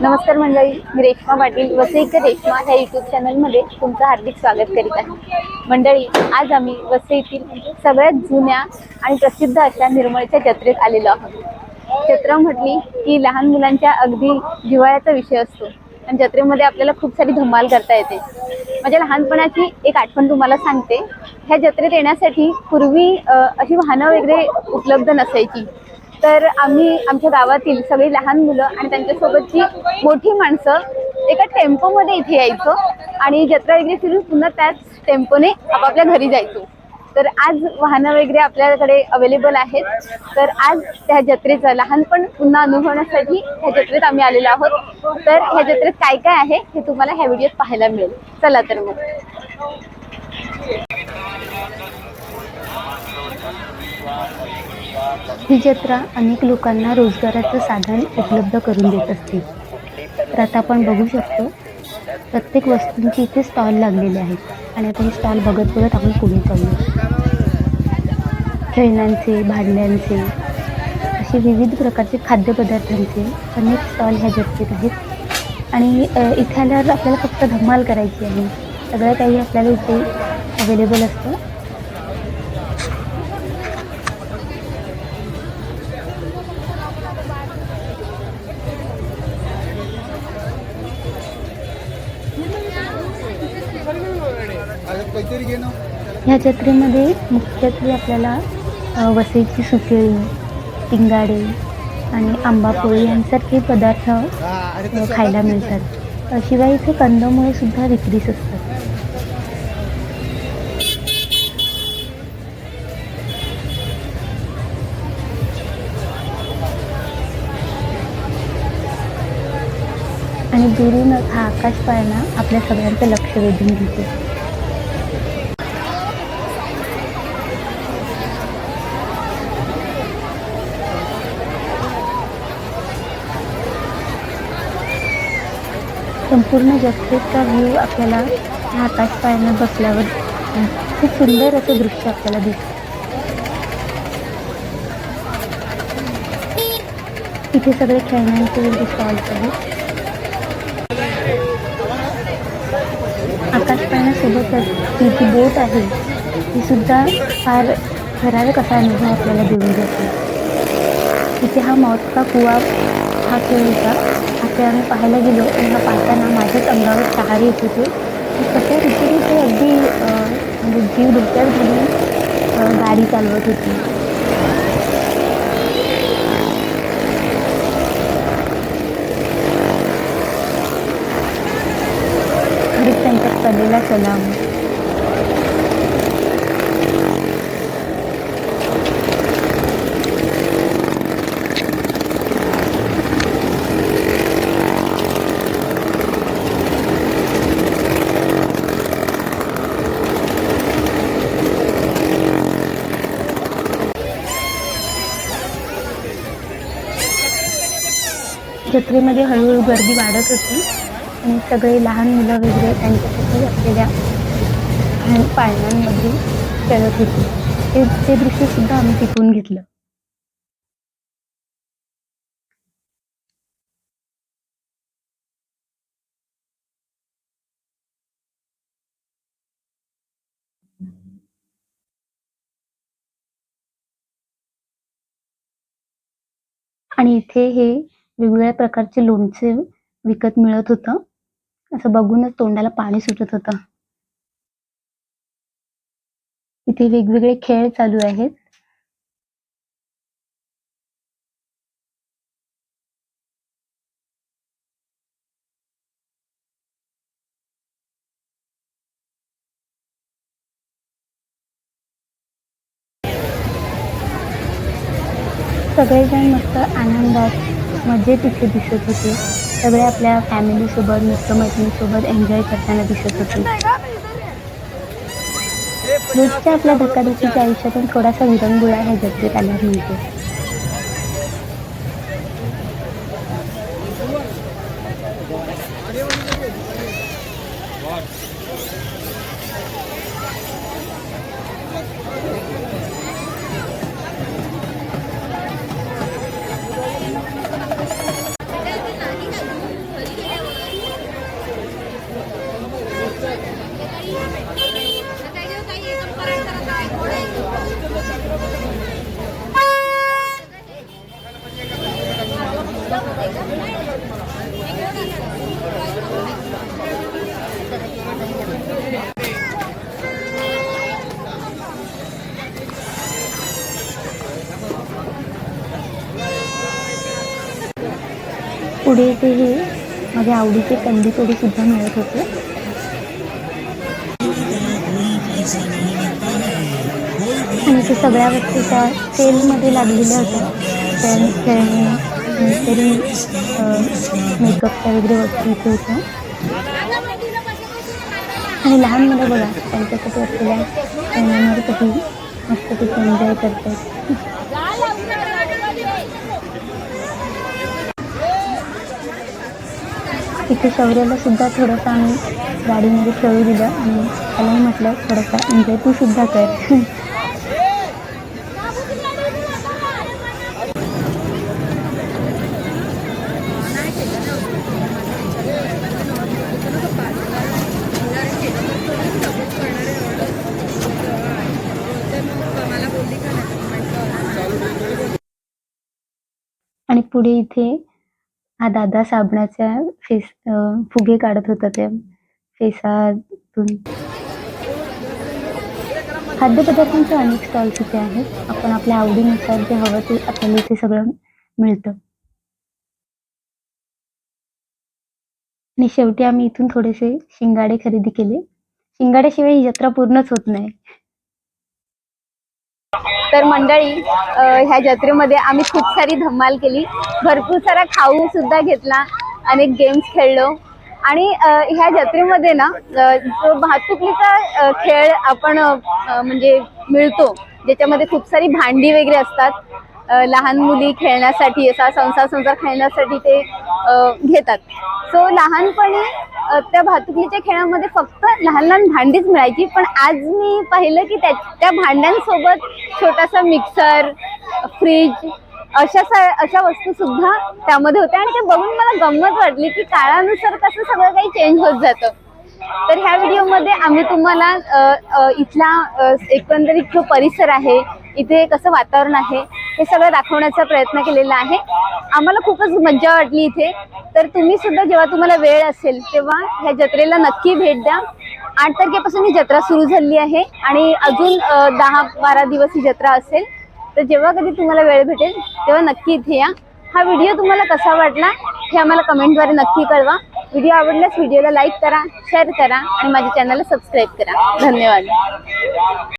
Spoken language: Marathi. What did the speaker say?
नमस्कार मंडळी मी रेश्मा पाटील वसईकर रेश्मा ह्या यूट्यूब चॅनलमध्ये तुमचं हार्दिक स्वागत करीत आहे. मंडळी आज आम्ही वसईतील सगळ्यात जुन्या आणि प्रसिद्ध अशा निर्मळच्या जत्रेत आलेलो आहोत. जत्रा म्हटली की लहान मुलांच्या अगदी जिव्हाळ्याचा विषय असतो. आणि जत्रेमध्ये आपल्याला खूप सारी धमाल करता येते. माझ्या लहानपणाची एक आठवण तुम्हाला सांगते. ह्या जत्रेत येण्यासाठी पूर्वी अशी वाहनं वगैरे उपलब्ध नसायची. तर आम्ही आमच्या गावातील सगळी लहान मुलं आणि त्यांच्यासोबतची मोठी माणसं एका टेम्पोमध्ये इथे यायचो आणि जत्रा वगैरे फिरून पुन्हा त्याच टेम्पोने आपापल्या घरी जायचो. तर आज वाहनं वगैरे आपल्याकडे अवेलेबल आहेत. तर आज त्या जत्रेचं लहानपण पुन्हा अनुभवण्यासाठी ह्या जत्रेत आम्ही आलेलो आहोत. तर ह्या जत्रेत काय काय आहे हे तुम्हाला ह्या व्हिडिओत पाहायला मिळेल. चला तर मग. ही जत्रा अनेक लोकांना रोजगाराचं साधन उपलब्ध करून देत असते. तर आता आपण बघू शकतो प्रत्येक वस्तूंची इथे स्टॉल लागलेले आहेत. आणि आपण स्टॉल बघत बघत आपण पुढे जाऊया. खेळण्यांचे भांड्यांचे असे विविध प्रकारचे खाद्यपदार्थांचे अनेक स्टॉल ह्या जत्रेत आहेत. आणि इथे आल्यावर आपल्याला फक्त धमाल करायची आहे. सगळं काही आपल्याला इथे अवेलेबल असतं. ह्या जत्रेमध्ये मुख्यत्वे आपल्याला वसईची सुकेळी टिंगाडे आणि आंबापोळी यांसारखे पदार्थ खायला मिळतात. शिवाय इथे कंदमुळे सुद्धा विक्रीस असतात. आणि दुरूनच हा आकाश पाळणा आपल्या सगळ्यांचं लक्ष वेधून घेतो. संपूर्ण जगतेचा व्ह्यू आपल्याला ह्या आकाश पाळणा बसल्यावर खूप सुंदर असं दृश्य आपल्याला दिसतं. इथे सगळे खेळण्यांचे स्टॉल्स आहेत आकाश पाळण्यासोबतच ती जी बोट आहे ती सुद्धा फार थरारक असा अनुभव आपल्याला देऊन जाते. तिथे हा मौतका कुवा हा खेळ होता. हा खेळ आम्ही पाहायला गेलो तेव्हा पाहताना माझ्याच अंगावर शहारे येत होते. कशा रीतीने ते अगदी म्हणजे जीव धोक्यात घालून गाडी चालवत होती. खरीच कलेला सलाम जत्रेमध्ये हळूहळू गर्दी वाढत होती. आणि सगळे लहान मुलं वगैरे त्यांच्यासाठी असलेल्या लहान पाळण्यांमध्ये खेळत होती. ते ते दृश्य सुद्धा आम्ही टिकवून घेतलं. आणि इथे हे वेगवेगळ्या प्रकारचे लोणचे विकत मिळत होतं. असं बघूनच तोंडाला पाणी सुटत होतं. इथे वेगवेगळे खेळ चालू आहेत. सगळेजण मस्त आनंदात मजेत इथे दिसत होते. सगळे आपल्या फॅमिलीसोबत मित्रमैत्रिणीसोबत एन्जॉय करताना दिसत होते. रोजच्या आपल्या धकाधकीच्या आयुष्यातून थोडासा विरंगुळा ह्या जत्रेत आल्यावर मिळतो. पुढे ते हे माझ्या आवडीचे कंदी पेढे सुद्धा मिळत होते. आणि ते सगळ्या वस्तू त्या सेलमध्ये लागलेल्या होत्या. खेळ खेळणी नंतरी मेकअपच्या वगैरे वस्तू इथे होत्या. आणि लहान मुलं बघा त्यांच्यासाठी असलेल्या खेळण्यांवर कधी मस्तपैकी एन्जॉय करतात. तिथे शौर्याला सुद्धा थोडंसं आम्ही गाडीमध्ये खेळू दिलं आणि त्यालाही म्हटलं थोडंसं एन्जॉय तू सुद्धा कर. आणि पुढे इथे हा दादा साबणाच्या फेस फुगे काढत होता त्या फेसातून. खाद्यपदार्थांचे अनेक स्टॉल्स इथे आहेत. आपण आपल्या आवडीनुसार जे हवं ते आपल्याला इथे सगळं मिळतं. आणि शेवटी आम्ही इथून थोडेसे शिंगाडे खरेदी केले. शिंगाड्याशिवाय ही जत्रा पूर्णच होत नाही. तर मंडळी ह्या जत्रेमध्ये आम्ही खूप सारी धमाल केली. भरपूर सारा खाऊ सुद्धा घेतला अनेक गेम्स खेळलो. आणि ह्या जत्रेमध्ये ना जो वाहतुकीचा खेळ आपण म्हणजे मिळतो ज्याच्यामध्ये खूप सारी भांडी वगैरे असतात लहान मुली खेळण्यासाठी असा संसार संसार खेळण्यासाठी ते घेतात. सो लहानपणी त्या भातुकलीच्या खेळामध्ये फक्त लहान लहान भांडीच मिळायची पण आज मी पाहिलं की त्या त्या भांड्यांसोबत छोटासा मिक्सर फ्रीज अशा अशा वस्तू सुद्धा त्यामध्ये होत्या. आणि ते बघून मला गंमत वाटली की काळानुसार कसं सगळं काही चेंज होत जातं. तर ह्या व्हिडिओमध्ये आम्ही तुम्हाला इथला एकंदरीत जो परिसर आहे इथे कसं वातावरण आहे हे सगळं दाखवण्याचा प्रयत्न केलेला आहे. आम्हाला खूपच मज्जा वाटली इथे. तर तुम्ही सुद्धा जेव्हा तुम्हाला वेळ असेल तेव्हा ह्या जत्रेला नक्की भेट द्या. आठ तारखेपासून ही जत्रा सुरू झाली आहे आणि अजून दहा बारा दिवस ही जत्रा असेल. तर जेव्हा कधी तुम्हाला वेळ भेटेल तेव्हा नक्की इथे या. हा व्हिडिओ तुम्हाला कसा वाटला हे आम्हाला कमेंटद्वारे नक्की कळवा. व्हिडिओ आवडल्यास व्हिडिओला लाईक करा शेअर करा आणि माझ्या चॅनलला सबस्क्राईब करा. धन्यवाद.